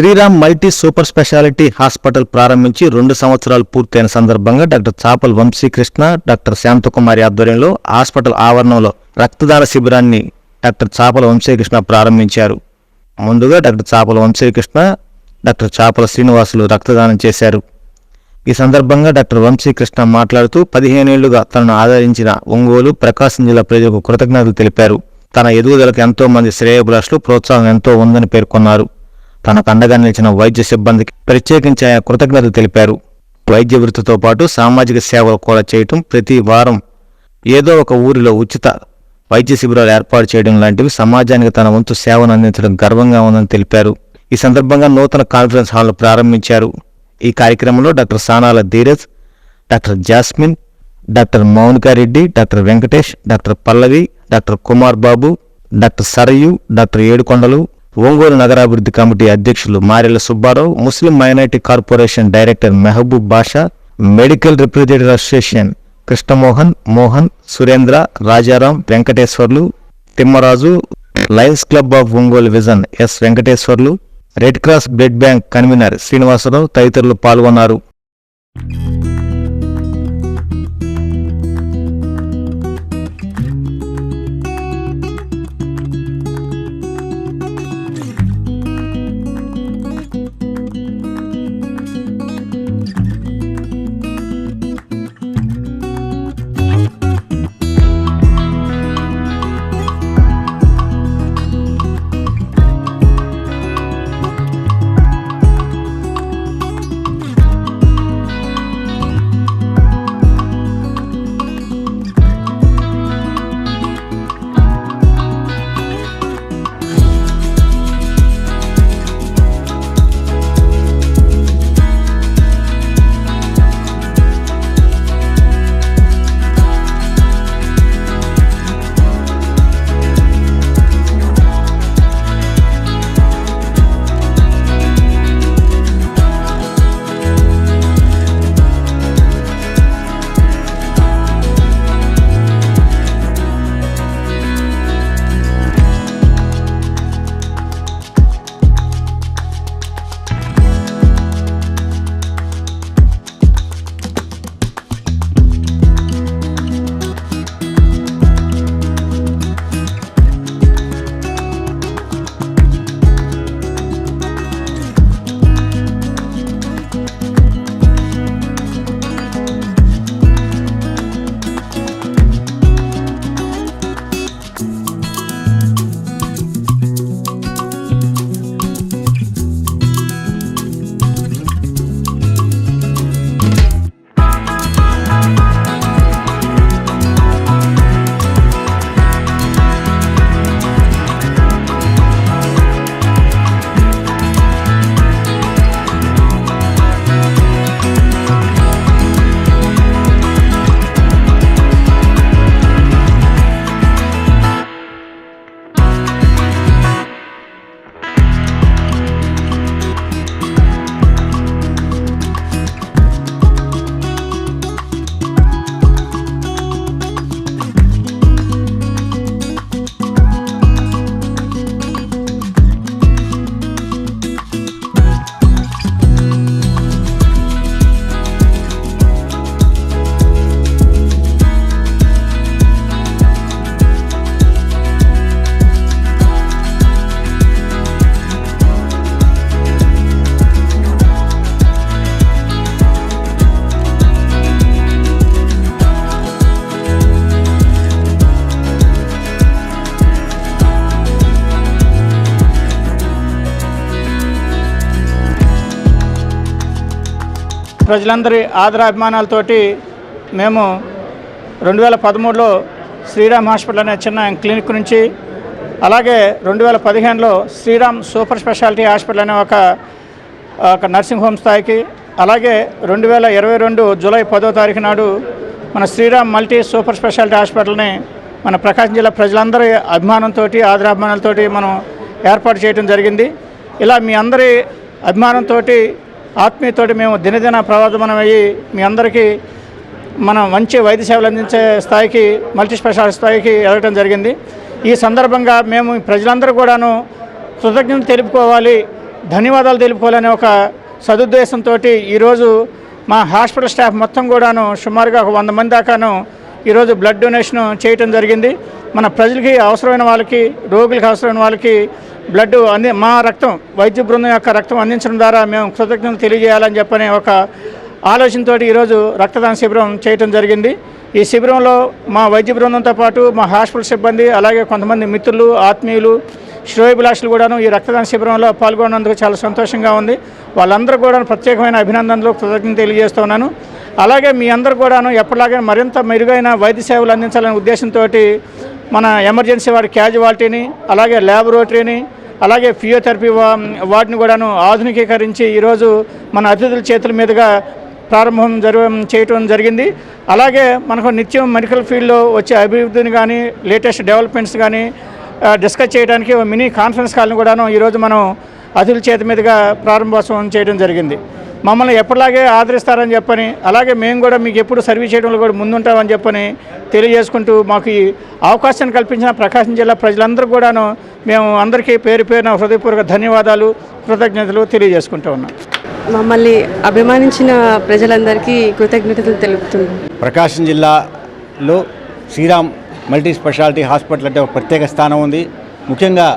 Sriram multi super speciality hospital ప్రారంభించి రెండు సంవత్సరాలు పూర్తయిన సందర్భంగా డాక్టర్ చాపల్ వంశీకృష్ణ డాక్టర్ శాంతకుమారి ఆధ్వర్యంలో హాస్పిటల్ ఆవరణంలో రక్తదాన శిబిరాన్ని డాక్టర్ చాపల వంశీకృష్ణ ప్రారంభించారు. ముందుగా డాక్టర్ చాపల వంశీకృష్ణ డాక్టర్ చాపల శ్రీనివాసులు రక్తదానం చేశారు. ఈ సందర్భంగా డాక్టర్ వంశీకృష్ణ మాట్లాడుతూ పదిహేనేళ్ళుగా తనను ఆదరించిన ఒంగోలు ప్రకాశం జిల్లా ప్రజలకు కృతజ్ఞతలు తెలిపారు. తన ఎదుగుదలకు ఎంతో మంది శ్రేయభిలాషులు ప్రోత్సాహం ఎంతో ఉందని పేర్కొన్నారు. తనకు అండగా నిలిచిన వైద్య సిబ్బందికి ప్రత్యేకించి ఆయన కృతజ్ఞతలు తెలిపారు. వైద్య వృత్తితో పాటు సామాజిక సేవలు కూడా చేయటం ప్రతి వారం ఏదో ఒక ఊరిలో ఉచిత వైద్య శిబిరాలు ఏర్పాటు చేయడం లాంటివి సమాజానికి తన వంతు సేవను అందించడం గర్వంగా ఉందని తెలిపారు. ఈ సందర్భంగా నూతన కాన్ఫరెన్స్ హాల్ను ప్రారంభించారు. ఈ కార్యక్రమంలో doctor Sanala Dheeraj doctor Jasmine doctor Mounika Reddy doctor Venkatesh doctor Pallavi doctor Kumar Babu doctor Sarayu doctor Yedukondalu Ongole నగరాభివృద్ధి committee అధ్యక్షులు Marela Subbarao Muslim minority corporation director Mehboob Basha medical representative association Krishnamohan Mohan Surendra Rajaram Venkateswarlu Thimmaraju Lions club of Ongole vision S Venkateswarlu red cross blood bank convener Srinivasarao తదితరులు పాల్గొన్నారు. ప్రజలందరి ఆదరాభిమానాలతోటి మేము రెండు వేల పదమూడులో Sriram hospital అనే చిన్న clinic నుంచి అలాగే రెండు వేల పదిహేనులో శ్రీరామ్ సూపర్ స్పెషాలిటీ హాస్పిటల్ అనే ఒక ఒక నర్సింగ్ హోమ్ స్థాయికి అలాగే రెండు వేల ఇరవై రెండు జూలై పదో తారీఖు నాడు మన శ్రీరామ్ మల్టీ సూపర్ స్పెషాలిటీ హాస్పిటల్ని మన ప్రకాశం జిల్లా ప్రజలందరి అభిమానంతో ఆదరాభిమానాలతోటి మనం ఏర్పాటు చేయడం జరిగింది. ఇలా మీ అందరి అభిమానంతో ఆత్మీయతోటి మేము దినదిన ప్రవర్ధమనమయ్యి మీ అందరికీ మనం మంచి వైద్య సేవలు అందించే స్థాయికి మల్టీ స్పెషాలిటీ స్థాయికి ఎదగటం జరిగింది. ఈ సందర్భంగా మేము ప్రజలందరూ కూడాను కృతజ్ఞతలు తెలుపుకోవాలి ధన్యవాదాలు తెలుపుకోవాలనే ఒక సదుద్దేశంతో ఈరోజు మా హాస్పిటల్ స్టాఫ్ మొత్తం కూడాను సుమారుగా ఒక వంద మంది దాకాను ఈరోజు బ్లడ్ డొనేషన్ చేయటం జరిగింది. మన ప్రజలకి అవసరమైన వాళ్ళకి రోగులకు అవసరమైన వాళ్ళకి బ్లడ్ అంది మా రక్తం వైద్య బృందం యొక్క రక్తం అందించడం ద్వారా మేము కృతజ్ఞతలు తెలియజేయాలని చెప్పనే ఒక ఆలోచనతో ఈరోజు రక్తదాన శిబిరం చేయటం జరిగింది. ఈ శిబిరంలో మా వైద్య బృందంతో పాటు మా హాస్పిటల్ సిబ్బంది అలాగే కొంతమంది మిత్రులు ఆత్మీయులు శ్రేయోభిలాషులు కూడాను ఈ రక్తదాన శిబిరంలో పాల్గొన్నందుకు చాలా సంతోషంగా ఉంది. వాళ్ళందరూ కూడా ప్రత్యేకమైన అభినందనలు కృతజ్ఞత తెలియజేస్తున్నాను అలాగే మీ అందరు కూడాను ఎప్పటిలాగే మరింత మెరుగైన వైద్య సేవలు అందించాలనే ఉద్దేశంతో మన ఎమర్జెన్సీ వారి క్యాజువాలిటీని అలాగే ల్యాబొరేటరీని అలాగే ఫిజియోథెరపీ వా వాటిని కూడాను ఆధునికీకరించి ఈరోజు మన అతిథుల చేతుల మీదుగా ప్రారంభం జరగ చేయటం జరిగింది. అలాగే మనకు నిత్యం మెడికల్ ఫీల్డ్లో వచ్చే అభివృద్ధిని కానీ లేటెస్ట్ డెవలప్మెంట్స్ కానీ డిస్కస్ చేయడానికి మినీ కాన్ఫరెన్స్ కాల్ని కూడాను ఈరోజు మనం అతిథుల చేతి మీదుగా ప్రారంభోత్సవం చేయడం జరిగింది. మమ్మల్ని ఎప్పటిలాగే ఆదరిస్తారని చెప్పని అలాగే మేము కూడా మీకు ఎప్పుడు సర్వీస్ చేయడంలో కూడా ముందుంటామని చెప్పని తెలియజేసుకుంటూ మాకు ఈ అవకాశాన్ని కల్పించిన ప్రకాశం జిల్లా ప్రజలందరూ కూడాను మేము అందరికీ పేరు పేరున హృదయపూర్వక ధన్యవాదాలు కృతజ్ఞతలు తెలియజేసుకుంటూ ఉన్నాం. మమ్మల్ని అభిమానించిన ప్రజలందరికీ కృతజ్ఞతలు తెలుపుతున్నాం. ప్రకాశం జిల్లాలో శ్రీరామ్ మల్టీ స్పెషాలిటీ హాస్పిటల్ అంటే ఒక ప్రత్యేక స్థానం ఉంది. ముఖ్యంగా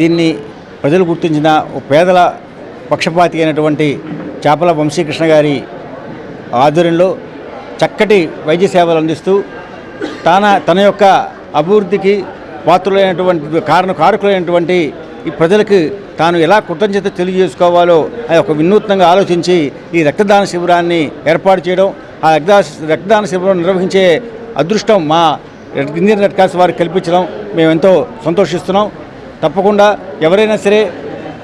దీన్ని ప్రజలు గుర్తించిన పేదల పక్షపాతి అయినటువంటి చేపల వంశీకృష్ణ గారి ఆధ్వర్యంలో చక్కటి వైద్య సేవలు అందిస్తూ తన తన యొక్క అభివృద్ధికి పాత్రులైనటువంటి కారణ కారకులైనటువంటి ఈ ప్రజలకు తాను ఎలా కృతజ్ఞత తెలియజేసుకోవాలో అది ఒక వినూత్నంగా ఆలోచించి ఈ రక్తదాన శిబిరాన్ని ఏర్పాటు చేయడం ఆ రక్తదాన రక్తదాన శిబిరం నిర్వహించే అదృష్టం మా ఇండియన్ రెడ్ క్రాస్ వారికి కల్పించడం మేము ఎంతో సంతోషిస్తున్నాం. తప్పకుండా ఎవరైనా సరే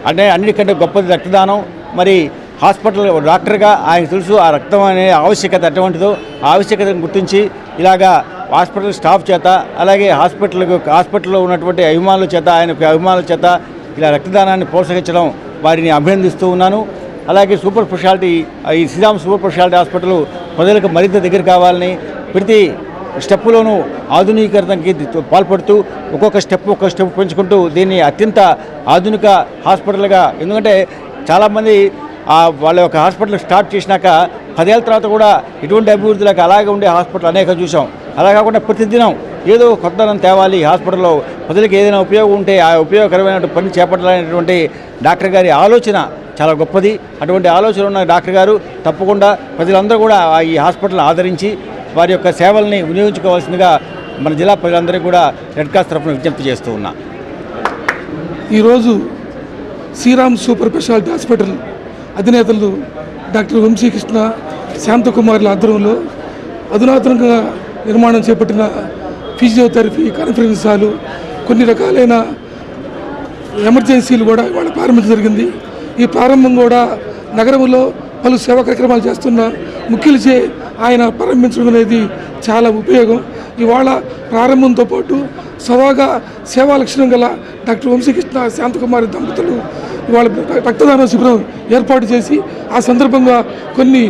అంటే అన్నిటికంటే గొప్పది రక్తదానం. మరి హాస్పిటల్ డాక్టర్గా ఆయన తెలుసు ఆ రక్తం అనే ఆవశ్యకత అటువంటిదో ఆవశ్యకతను గుర్తించి ఇలాగా హాస్పిటల్ స్టాఫ్ చేత అలాగే హాస్పిటల్ హాస్పిటల్లో ఉన్నటువంటి అభిమానుల చేత ఆయన అభిమానుల చేత ఇలా రక్తదానాన్ని ప్రోత్సహించడం వారిని అభినందిస్తూ ఉన్నాను. అలాగే సూపర్ స్పెషాలిటీ ఈ శ్రీరామ్ సూపర్ స్పెషాలిటీ హాస్పిటల్ ప్రజలకు మరింత దగ్గర కావాలని ప్రతి స్టెప్పులోనూ ఆధునీకరణకి పాల్పడుతూ ఒక్కొక్క స్టెప్ ఒక్కొక్క స్టెప్ పెంచుకుంటూ దీన్ని అత్యంత ఆధునిక హాస్పిటల్గా ఎందుకంటే చాలామంది వాళ్ళ యొక్క హాస్పిటల్ స్టార్ట్ చేసినాక పదేళ్ళ తర్వాత కూడా ఎటువంటి అభివృద్ధిలోకి అలాగే ఉండే హాస్పిటల్ అనేక చూసాం. అలా కాకుండా ప్రతిదినం ఏదో కొత్తదనం తేవాలి. ఈ హాస్పిటల్లో ప్రజలకు ఏదైనా ఉపయోగం ఉంటే ఆ ఉపయోగకరమైన పని చేపట్టాలనేటువంటి డాక్టర్ గారి ఆలోచన చాలా గొప్పది. అటువంటి ఆలోచన ఉన్న డాక్టర్ గారు తప్పకుండా ప్రజలందరూ కూడా ఆ ఈ హాస్పిటల్ని ఆదరించి వారి యొక్క సేవల్ని వినియోగించుకోవాల్సిందిగా మన జిల్లా ప్రజలందరికీ కూడా రెడ్ క్రాస్ తరఫున విజ్ఞప్తి చేస్తూ ఉన్నా. ఈరోజు శ్రీరామ్ సూపర్ స్పెషాలిటీ హాస్పిటల్ అధినేతలు డాక్టర్ వంశీకృష్ణ శాంతకుమార్ల ఆధ్వర్యంలో అధునాతనంగా నిర్మాణం చేపట్టిన ఫిజియోథెరపీ కాన్ఫరెన్స్ హాలు కొన్ని రకాలైన ఎమర్జెన్సీలు కూడా ఇవాళ ప్రారంభించడం జరిగింది. ఈ ప్రారంభం కూడా నగరంలో పలు సేవా కార్యక్రమాలు చేస్తున్న ముఖ్యులచే ఆయన ప్రారంభించడం అనేది చాలా ఉపయోగం. ఇవాళ ప్రారంభంతో పాటు సవాగా సేవా లక్షణం గల డాక్టర్ వంశీకృష్ణ శాంతకుమారి దంపతులు ఇవాళ రక్తదాన శిబిరం ఏర్పాటు చేసి ఆ సందర్భంగా కొన్ని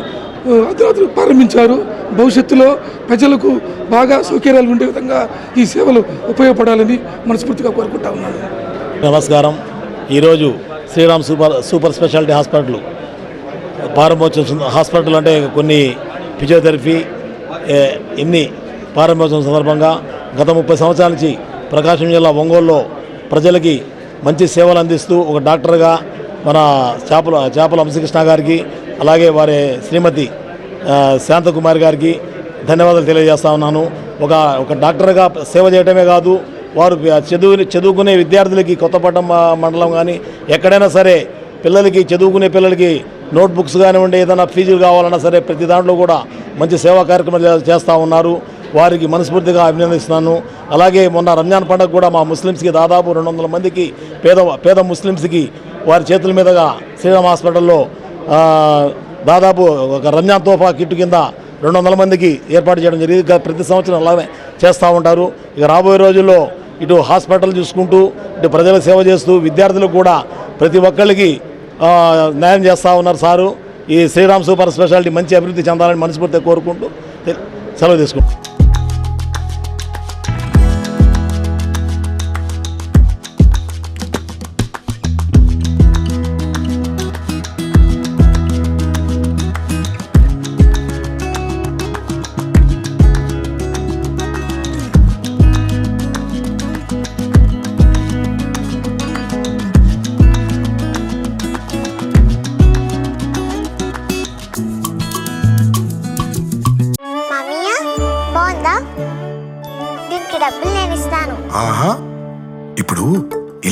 అర్ధరాత్రులు ప్రారంభించారు. భవిష్యత్తులో ప్రజలకు బాగా సౌకర్యాలు ఉండే విధంగా ఈ సేవలు ఉపయోగపడాలని మనస్ఫూర్తిగా కోరుకుంటా ఉన్నాను. నమస్కారం. ఈరోజు Sriram super super speciality hospital ప్రారంభోత్సవం హాస్పిటల్ అంటే కొన్ని ఫిజియోథెరపీ ఇన్ని ప్రారంభోత్సవం సందర్భంగా గత ముప్పై సంవత్సరాల నుంచి ప్రకాశం జిల్లా ఒంగోలులో ప్రజలకి మంచి సేవలు అందిస్తూ ఒక డాక్టర్గా మన చేపల చేపల వంశకృష్ణ గారికి అలాగే వారి శ్రీమతి శాంతకుమారి గారికి ధన్యవాదాలు తెలియజేస్తా ఉన్నాను. ఒక ఒక డాక్టర్గా సేవ చేయటమే కాదు వారు చదువు చదువుకునే విద్యార్థులకి కొత్తపట్నం మండలం కానీ ఎక్కడైనా సరే పిల్లలకి చదువుకునే పిల్లలకి నోట్బుక్స్ కానివ్వండి ఏదైనా ఫీజులు కావాలన్నా సరే ప్రతి దాంట్లో కూడా మంచి సేవా కార్యక్రమాలు చేస్తూ ఉన్నారు. వారికి మనస్ఫూర్తిగా అభినందిస్తున్నాను. అలాగే మొన్న రంజాన్ పండుగ కూడా మా ముస్లిమ్స్కి దాదాపు రెండు వందల మందికి పేద పేద ముస్లిమ్స్కి వారి చేతుల మీదుగా శ్రీరామ్ హాస్పిటల్లో దాదాపు ఒక రంజాన్ తోఫా కిట్టు కింద రెండు వందల మందికి ఏర్పాటు చేయడం జరిగింది. ప్రతి సంవత్సరం అలాగే చేస్తూ ఉంటారు. ఇక రాబోయే రోజుల్లో ఇటు హాస్పిటల్ చూసుకుంటూ ఇటు ప్రజల సేవ చేస్తూ విద్యార్థులకు కూడా ప్రతి ఒక్కళ్ళకి న్యాయం చేస్తూ ఉన్నారు సారు. ఈ శ్రీరామ్ సూపర్ స్పెషాలిటీ మంచి అభివృద్ధి చెందాలని మనస్ఫూర్తిగా కోరుకుంటూ సెలవు తీసుకుంటాం